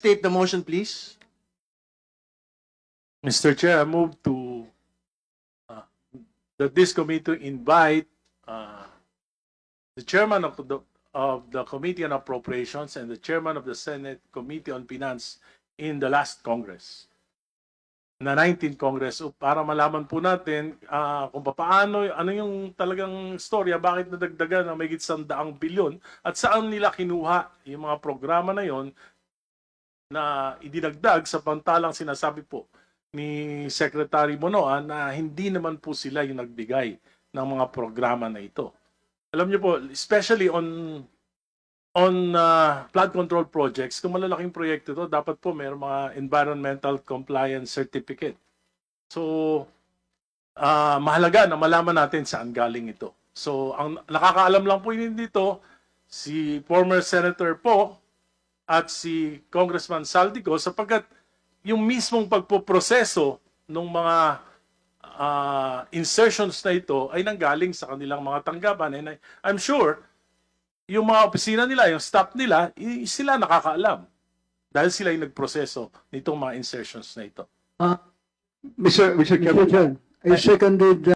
state the motion, please. Mr. Chair, I move to uh, that this committee invite uh, the chairman of the of the Committee on Appropriations and the chairman of the Senate Committee on Finance in the last Congress na 19th Congress para malaman po natin ah, kung paano ano yung talagang storya bakit nadagdagan ng may daang bilyon at saan nila kinuha yung mga programa na yon na idinagdag sa pantalang sinasabi po ni Secretary Bonoa na hindi naman po sila yung nagbigay ng mga programa na ito. Alam niyo po, especially on on uh, flood control projects, kung malalaking proyekto to, dapat po mayroong mga environmental compliance certificate. So, ah, mahalaga na malaman natin saan galing ito. So, ang nakakaalam lang po yun dito, si former Senator po at si Congressman Saldico sapagkat yung mismong pagpoproseso ng mga ah, insertions na ito ay nanggaling sa kanilang mga tanggapan. And I, I'm sure, yung mga opisina nila, yung staff nila, sila nakakaalam. Dahil sila yung nagproseso nitong mga insertions na ito. Mr. Mr. Chairman, Mr. Chair, I seconded